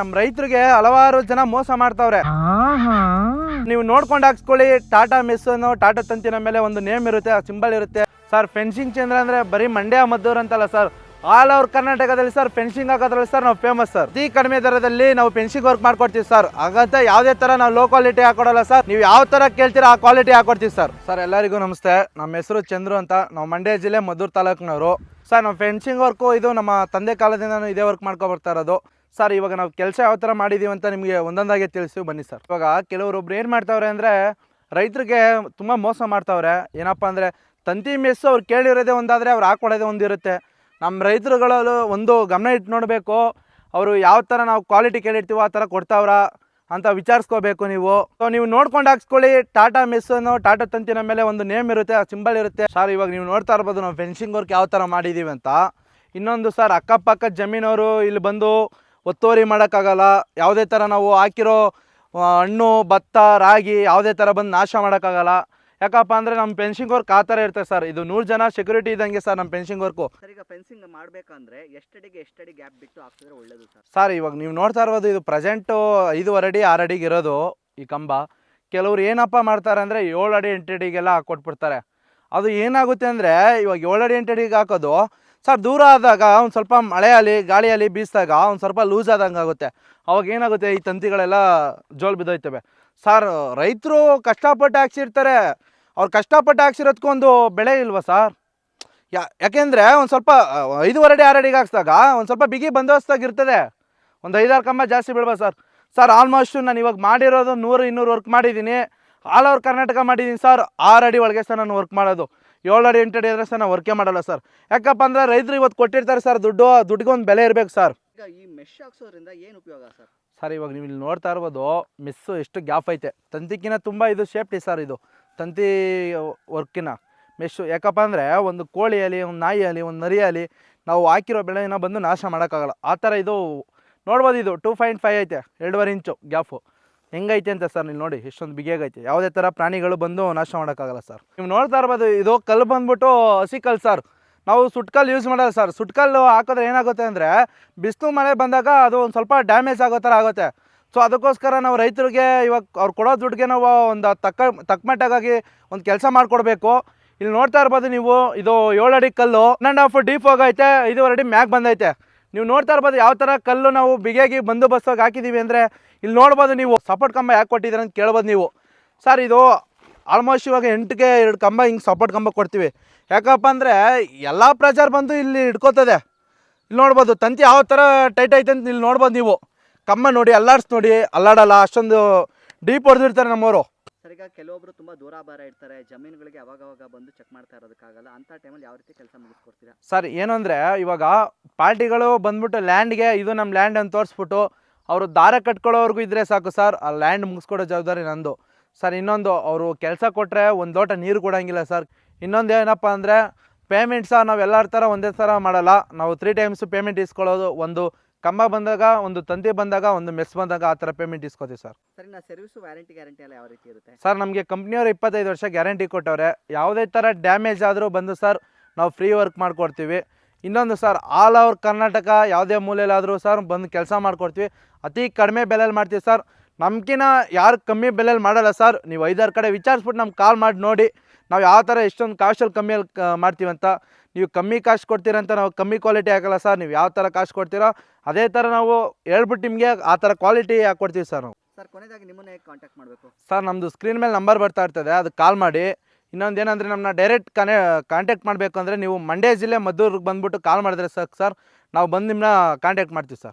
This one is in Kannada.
ನಮ್ಮ ರೈತರಿಗೆ ಹಲವಾರು ಜನ ಮೋಸ ಮಾಡ್ತಾವ್ರೆ. ನೀವು ನೋಡ್ಕೊಂಡು ಹಾಕ್ಸ್ಕೊಳ್ಳಿ ಟಾಟಾ ಮೆಸ್ಸನ್ನು ಟಾಟಾ ತಂತಿನ ಮೇಲೆ ಒಂದು ನೇಮ್ ಇರುತ್ತೆ ಆ ಸಿಂಬಲ್ ಇರುತ್ತೆ. ಸರ್ ಫೆನ್ಸಿಂಗ್ ಚಂದ್ರ ಅಂದ್ರೆ ಬರೀ ಮಂಡ್ಯ ಮದ್ದೂರ್ ಅಂತಲ್ಲ ಸರ್. ಆಲ್ ಓವರ್ ಕರ್ನಾಟಕದಲ್ಲಿ ಸರ್ ಫೆನ್ಸಿಂಗ್ ಹಾಕೋದ್ರಲ್ಲಿ ಸರ್ ನಾವು ಫೇಮಸ್ ಸರ್. ಅತಿ ಕಡಿಮೆ ದರದಲ್ಲಿ ನಾವು ಫೆನ್ಸಿಂಗ್ ವರ್ಕ್ ಮಾಡ್ಕೊಡ್ತೀವಿ ಸರ್. ಹಾಗಂತ ಯಾವುದೇ ತರ ನಾವು ಲೋ ಕ್ವಾಲಿಟಿ ಹಾಕೊಡಲ್ಲ ಸರ್. ನೀವು ಯಾವ ತರ ಕೇಳ್ತೀರಾ ಆ ಕ್ವಾಲಿಟಿ ಹಾಕೊಡ್ತೀವಿ ಸರ್. ಸರ್ ಎಲ್ಲರಿಗೂ ನಮಸ್ತೆ. ನಮ್ಮ ಹೆಸರು ಚಂದ್ರು ಅಂತ. ನಾವು ಮಂಡ್ಯ ಜಿಲ್ಲೆ ಮದ್ದೂರ್ ತಾಲೂಕಿನವರು. ಸರ್ ನಾವು ಫೆನ್ಸಿಂಗ್ ವರ್ಕು ಇದು ನಮ್ಮ ತಂದೆ ಕಾಲದಿಂದ ಇದೇ ವರ್ಕ್ ಮಾಡ್ಕೊ ಬರ್ತಾ ಇರೋದು. ಸರ್ ಇವಾಗ ನಾವು ಕೆಲಸ ಯಾವ ಥರ ಮಾಡಿದ್ದೀವಿ ಅಂತ ನಿಮಗೆ ಒಂದೊಂದಾಗೆ ತಿಳಿಸಿ ಬನ್ನಿ ಸರ್ ಇವಾಗ ಕೆಲವರೊಬ್ರು ಏನು ಮಾಡ್ತಾವ್ರೆ ಅಂದರೆ, ರೈತರಿಗೆ ತುಂಬ ಮೋಸ ಮಾಡ್ತಾವ್ರೆ. ಏನಪ್ಪ ಅಂದರೆ, ತಂತಿ ಮೆಸ್ಸು ಅವ್ರು ಕೇಳಿರೋದೇ ಒಂದಾದರೆ ಅವ್ರು ಹಾಕ್ಕೊಳ್ಳೋದೇ ಒಂದಿರುತ್ತೆ. ನಮ್ಮ ರೈತರುಗಳಲ್ಲೂ ಒಂದು ಗಮನ ಇಟ್ಟು ನೋಡಬೇಕು, ಅವರು ಯಾವ ಥರ ನಾವು ಕ್ವಾಲಿಟಿ ಕೇಳಿರ್ತೀವೋ ಆ ಥರ ಕೊಡ್ತಾವ್ರ ಅಂತ ವಿಚಾರಿಸ್ಕೋಬೇಕು ನೀವು. ಸೊ ನೀವು ನೋಡ್ಕೊಂಡು ಹಾಕ್ಸ್ಕೊಳ್ಳಿ, ಟಾಟಾ ಮೆಸ್ಸನ್ನು, ಟಾಟಾ ತಂತಿನ ಮೇಲೆ ಒಂದು ನೇಮ್ ಇರುತ್ತೆ, ಆ ಸಿಂಬಲ್ ಇರುತ್ತೆ. ಸರ್ ಇವಾಗ ನೀವು ನೋಡ್ತಾ ಇರ್ಬೋದು, ನಾವು ಫೆನ್ಸಿಂಗ್ ವರ್ಕ್ ಯಾವ ಥರ ಮಾಡಿದ್ದೀವಿ ಅಂತ. ಇನ್ನೊಂದು ಸರ್ ಅಕ್ಕಪಕ್ಕ ಜಮೀನವರು ಇಲ್ಲಿ ಬಂದು ಒತ್ತುವರಿ ಮಾಡೋಕ್ಕಾಗಲ್ಲ. ಯಾವುದೇ ಥರ ನಾವು ಹಾಕಿರೋ ಹಣ್ಣು ಭತ್ತ ರಾಗಿ ಯಾವುದೇ ಥರ ಬಂದು ನಾಶ ಮಾಡೋಕ್ಕಾಗಲ್ಲ. ಯಾಕಪ್ಪ ಅಂದರೆ ನಮ್ಮ ಪೆನ್ಷಿಂಗ್ ವರ್ಕ್ ಆ ಥರ ಇರ್ತದೆ ಸರ್. ಇದು ನೂರು ಜನ ಸೆಕ್ಯೂರಿಟಿ ಇದ್ದಂಗೆ ಸರ್ ನಮ್ಮ ಪೆನ್ಷಿಂಗ್ ವರ್ಕು ಸರ್ ಈಗ ಫೆನ್ಸಿಂಗ್ ಮಾಡಬೇಕಂದ್ರೆ ಎಷ್ಟಡಿಗೆ ಎಷ್ಟಡಿ ಗ್ಯಾಪ್ ಬಿಟ್ಟು ಹಾಕ್ಸಿದ್ರೆ ಒಳ್ಳೇದು ಸರ್? ಸರ್ ಇವಾಗ ನೀವು ನೋಡ್ತಾ ಇರ್ಬೋದು ಇದು ಪ್ರೆಸೆಂಟು ಐದುವರೆ ಅಡಿ ಆರು ಅಡಿಗೆ ಇರೋದು ಈ ಕಂಬ. ಕೆಲವ್ರು ಏನಪ್ಪ ಮಾಡ್ತಾರೆ ಅಂದರೆ ಏಳು ಅಡಿ ಎಂಟು ಅಡಿಗೆಲ್ಲ ಹಾಕ್ಕೊಟ್ಬಿಡ್ತಾರೆ. ಅದು ಏನಾಗುತ್ತೆ ಅಂದರೆ ಇವಾಗ ಏಳು ಅಡಿ ಎಂಟು ಅಡಿಗೆ ಹಾಕೋದು ಸರ್, ದೂರ ಆದಾಗ ಒಂದು ಸ್ವಲ್ಪ ಮಳೆಯಲ್ಲಿ, ಗಾಳಿಯಲ್ಲಿ ಬೀಸಿದಾಗ ಒಂದು ಸ್ವಲ್ಪ ಲೂಸ್ ಆದಂಗೆ ಆಗುತ್ತೆ. ಅವಾಗ ಏನಾಗುತ್ತೆ, ಈ ತಂತಿಗಳೆಲ್ಲ ಜೋಲ್ ಬಿದ್ದೋಯ್ತವೆ. ಸರ್, ರೈತರು ಕಷ್ಟಪಟ್ಟು ಹಾಕ್ಸಿರ್ತಾರೆ ಅವ್ರು ಕಷ್ಟಪಟ್ಟು ಹಾಕ್ಸಿರೋದಕ್ಕೂ ಒಂದು ಬೆಳೆ ಇಲ್ವಾ ಸರ್? ಯಾ, ಯಾಕೆಂದರೆ ಒಂದು ಸ್ವಲ್ಪ ಐದುವರೆ ಅಡಿ, ಆರು ಅಡಿಗೆ ಹಾಕ್ಸಿದಾಗ ಒಂದು ಸ್ವಲ್ಪ ಬಿಗಿ ಬಂದೋಬಸ್ತಾಗಿ ಇರ್ತದೆ. ಒಂದು ಐದಾರು ಕಂಬ ಜಾಸ್ತಿ ಬೀಳ್ಬೋದು ಸರ್. ಸರ್ ಆಲ್ಮೋಸ್ಟು ನಾನು ಇವಾಗ ಮಾಡಿರೋದು ನೂರು, ಇನ್ನೂರು ವರ್ಕ್ ಮಾಡಿದ್ದೀನಿ. ಆಲ್ ಓವರ್ ಕರ್ನಾಟಕ ಮಾಡಿದ್ದೀನಿ ಸರ್. ಆರು ಅಡಿ ಒಳಗೆ ಸರ್ ನಾನು ವರ್ಕ್ ಮಾಡೋದು. ಏಳು ಅಡಿ ಎಂಟು ಅಡಿ ಆದರೆ ಸರ್ ನಾವು ವರ್ಕೇ ಮಾಡಲ್ಲ ಸರ್. ಯಾಕಪ್ಪ ಅಂದ್ರೆ ರೈತರು ಇವತ್ತು ಕೊಟ್ಟಿರ್ತಾರೆ ಸರ್ ದುಡ್ಡು ದುಡ್ಡಿಗೆ ಒಂದು ಬೆಲೆ ಇರಬೇಕು ಸರ್. ಈಗ ಈ ಮೆಶ್ ಹಾಕ್ಸೋದ್ರಿಂದ ಏನು ಉಪಯೋಗ ಸರ್? ಸರ್ ಇವಾಗ ನೀವು ಇಲ್ಲಿ ನೋಡ್ತಾ ಇರ್ಬೋದು ಮಿಸ್ಸು ಎಷ್ಟು ಗ್ಯಾಪ್ ಐತೆ. ತಂತಿಕಿನ ತುಂಬ ಇದು ಸೇಫ್ಟಿ ಸರ್ ಇದು. ತಂತಿ ವರ್ಕಿನ ಮೆಶ್ಶು ಯಾಕಪ್ಪ ಅಂದರೆ ಒಂದು ಕೋಳಿ ಆಗಲಿ ಒಂದು ನಾಯಿ ಆಗಲಿ ಒಂದು ನರಿ ಆಗಲಿ ನಾವು ಹಾಕಿರೋ ಬೆಳೆನ ಬಂದು ನಾಶ ಮಾಡೋಕ್ಕಾಗಲ್ಲ. ಆ ಥರ ಇದು ನೋಡ್ಬೋದು ಇದು ಟೂ ಪಾಯಿಂಟ್ ಫೈವ್ ಐತೆ ಎರಡೂವರೆ ಇಂಚು ಗ್ಯಾಪು ಹೆಂಗೈತೆ ಅಂತ ಸರ್ ನೀವು ನೋಡಿ, ಎಷ್ಟೊಂದು ಬಿಗಿಯಾಗೈತೆ. ಯಾವುದೇ ಥರ ಪ್ರಾಣಿಗಳು ಬಂದು ನಾಶ ಮಾಡೋಕ್ಕಾಗಲ್ಲ ಸರ್. ನೀವು ನೋಡ್ತಾ ಇರ್ಬೋದು, ಇದು ಕಲ್ಲು ಬಂದ್ಬಿಟ್ಟು ಹಸಿ ಕಲ್ಲು ಸರ್. ನಾವು ಸುಟ್ಕಲ್ಲು ಯೂಸ್ ಮಾಡಲ್ಲ ಸರ್. ಸುಟ್ಕಲ್ಲು ಹಾಕಿದ್ರೆ ಏನಾಗುತ್ತೆ ಅಂದರೆ, ಬಿಸಿಲು ಮಳೆ ಬಂದಾಗ ಅದು ಒಂದು ಸ್ವಲ್ಪ ಡ್ಯಾಮೇಜ್ ಆಗೋ ಥರ ಆಗುತ್ತೆ. ಸೊ ಅದಕ್ಕೋಸ್ಕರ ನಾವು ರೈತರಿಗೆ ಇವಾಗ ಅವ್ರು ಕೊಡೋ ದುಡ್ಡಿಗೆ ನಾವು ಒಂದು ತಕ್ಕ, ತಕ್ಕಮಟ್ಟಾಗಿ ಒಂದು ಕೆಲಸ ಮಾಡಿಕೊಡ್ಬೇಕು. ಇಲ್ಲಿ ನೋಡ್ತಾ ಇರ್ಬೋದು ನೀವು, ಇದು ಏಳು ಅಡಿ ಕಲ್ಲು ಒನ್ ಆ್ಯಂಡ್ ಹಾಫ್ ಡೀಪ್ ಹೋಗೈತೆ, ಐದುವರೆ ಅಡಿ ಮ್ಯಾಗ್ ಬಂದೈತೆ. ನೀವು ನೋಡ್ತಾ ಇರ್ಬೋದು ಯಾವ ಥರ ಕಲ್ಲು ನಾವು ಬಿಗಿಯಾಗಿ ಬಂದೋಬಸ್ತಾಗಿ ಹಾಕಿದ್ದೀವಿ ಅಂದರೆ ಇಲ್ಲಿ ನೋಡ್ಬೋದು ನೀವು ಸಪೋರ್ಟ್ ಕಂಬ ಯಾಕೆ ಕೊಟ್ಟಿದ್ದೀರ ಅಂತ ಕೇಳ್ಬೋದು ನೀವು. ಸರ್, ಇದು ಆಲ್ಮೋಸ್ಟ್ ಇವಾಗ ಎಂಟಕ್ಕೆ ಎರಡು ಕಂಬ ಹಿಂಗೆ ಸಪೋರ್ಟ್ ಕಂಬ ಕೊಡ್ತೀವಿ. ಯಾಕಪ್ಪ ಅಂದರೆ ಎಲ್ಲ ಪ್ರಚಾರ ಬಂದು ಇಲ್ಲಿ ಹಿಡ್ಕೋತದೆ. ಇಲ್ಲಿ ನೋಡ್ಬೋದು ತಂತಿ ಯಾವ ಥರ ಟೈಟ್ ಐತೆ ಅಂತ ಇಲ್ಲಿ ನೋಡ್ಬೋದು ನೀವು. ಕಂಬ ನೋಡಿ, ಅಲ್ಲಾಡ್ಸಿ ನೋಡಿ, ಅಲ್ಲಾಡಲ್ಲ, ಅಷ್ಟೊಂದು ಡೀಪ್ ಹೊಡೆದಿರ್ತಾರೆ ನಮ್ಮವರು. ಈಗ ಕೆಲವೊಬ್ರು ತುಂಬಾ ದೂರ ಬಾರ ಇರ್ತಾರೆ, ಜಮೀನುಗಳಿಗೆ ಅವಾಗ ಅವಾಗ ಬಂದು ಚೆಕ್ ಮಾಡ್ತಾ ಇರೋದಕ್ಕಾಗಲ್ಲ ಅಂತ ಟೈಮಲ್ಲಿ ಯಾವ ರೀತಿ ಕೆಲಸ ಮುಗಿಸ್ಕೊಡ್ತೀರಾ? ಸರ್, ಏನು ಅಂದರೆ ಇವಾಗ ಪಾರ್ಟಿಗಳು ಬಂದ್ಬಿಟ್ಟು ಲ್ಯಾಂಡ್ಗೆ ಇದು ನಮ್ಮ ಲ್ಯಾಂಡ್ ಅಂತ ತೋರಿಸ್ಬಿಟ್ಟು ಅವರು ದಾರ ಕಟ್ಕೊಳ್ಳೋವರೆಗೂ ಇದ್ದರೆ ಸಾಕು ಸರ್, ಆ ಲ್ಯಾಂಡ್ ಮುಗಿಸ್ಕೊಡೋ ಜವಾಬ್ದಾರಿ ನಂದು. ಸರ್, ಇನ್ನೊಂದು ಅವರು ಕೆಲಸ ಕೊಟ್ಟರೆ ಒಂದು ಲೋಟ ನೀರು ಕೊಡೋಂಗಿಲ್ಲ ಸರ್. ಇನ್ನೊಂದು ಏನಪ್ಪ ಅಂದರೆ ಪೇಮೆಂಟ್ ಸಹ ನಾವು ಎಲ್ಲರ ಥರ ಒಂದೇ ಥರ ಮಾಡಲ್ಲ. ನಾವು ತ್ರೀ ಟೈಮ್ಸು ಪೇಮೆಂಟ್ ಇಸ್ಕೊಳ್ಳೋದು ಒಂದು ಕಂಬ ಬಂದಾಗ ಒಂದು ತಂತಿ ಬಂದಾಗ ಒಂದು ಮೆಸ್ ಬಂದಾಗ ಆ ಥರ ಪೇಮೆಂಟ್ ಇಸ್ಕೋತೀವಿ ಸರ್. ಸರಿ ನಾ ಸರ್ವಿಸ್ ವ್ಯಾರಂಟಿ ಗ್ಯಾರಂಟಿ ಎಲ್ಲ ಯಾವ ರೀತಿ ಇರುತ್ತೆ? ಸರ್ ನಮಗೆ ಕಂಪ್ನಿಯವರು ಇಪ್ಪತ್ತೈದು ವರ್ಷ ಗ್ಯಾರಂಟಿ ಕೊಟ್ಟವ್ರೆ. ಯಾವುದೇ ಥರ ಡ್ಯಾಮೇಜ್ ಆದರೂ ಬಂದು ಸರ್ ನಾವು ಫ್ರೀ ವರ್ಕ್ ಮಾಡಿಕೊಡ್ತೀವಿ. ಇನ್ನೊಂದು ಸರ್ ಆಲ್ ಓವರ್ ಕರ್ನಾಟಕ ಯಾವುದೇ ಮೂಲೆಯಲ್ಲಾದರೂ ಸರ್ ಬಂದು ಕೆಲಸ ಮಾಡ್ಕೊಡ್ತೀವಿ. ಅತಿ ಕಡಿಮೆ ಬೆಲೆಯಲ್ಲಿ ಮಾಡ್ತೀವಿ ಸರ್. ನಮ್ಗಿನ ಯಾರು ಕಮ್ಮಿ ಬೆಲೆಯಲ್ಲಿ ಮಾಡಲ್ಲ ಸರ್. ನೀವು ಐದಾರು ಕಡೆ ವಿಚಾರಿಸ್ಬಿಟ್ಟು ನಮ್ಗೆ ಕಾಲ್ ಮಾಡಿ ನೋಡಿ. ನಾವು ಯಾವ ಥರ ಎಷ್ಟೊಂದು ಕಾಸ್ಟಲ್ಲಿ ಕಮ್ಮಿಯಲ್ಲಿ ಮಾಡ್ತೀವಿ ಮಾಡ್ತೀವಂತ ನೀವು ಕಮ್ಮಿ ಕಾಸ್ಟ್ ಕೊಡ್ತೀರಂತ ನಾವು ಕಮ್ಮಿ ಕ್ವಾಲಿಟಿ ಹಾಕಲ್ಲ ಸರ್ ನೀವು ಯಾವ ಥರ ಕಾಸ್ಟ್ ಕೊಡ್ತೀರೋ? ಅದೇ ಥರ ನಾವು ಹೇಳ್ಬಿಟ್ಟು ನಿಮಗೆ ಆ ಥರ ಕ್ವಾಲಿಟಿ ಹಾಕ್ಕೊಡ್ತೀವಿ ಸರ್ ನಾವು. ಸರ್ ಕೊನೆಯದಾಗಿ ನಿಮ್ಮನ್ನೇ ಕಾಂಟ್ಯಾಕ್ಟ್ ಮಾಡಬೇಕು? ಸರ್ ನಮ್ಮದು ಸ್ಕ್ರೀನ್ ಮೇಲೆ ನಂಬರ್ ಬರ್ತಾ ಇರ್ತದೆ ಅದು ಕಾಲ್ ಮಾಡಿ. ಇನ್ನೊಂದು ಏನಂದರೆ ನಮ್ಮನ್ನ ಡೈರೆಕ್ಟ್ ಕನೆ ಕಾಂಟ್ಯಾಕ್ಟ್ ಮಾಡಬೇಕು ಅಂದರೆ ನೀವು ಮಂಡ್ಯ ಜಿಲ್ಲೆ ಮದ್ದೂರಿಗೆ ಬಂದುಬಿಟ್ಟು ಕಾಲ್ ಮಾಡಿದ್ರೆ ಸಾಕು ಸರ್ ನಾವು ಬಂದು ನಿಮ್ಮನ್ನ ಕಾಂಟ್ಯಾಕ್ಟ್ ಮಾಡ್ತೀವಿ ಸರ್.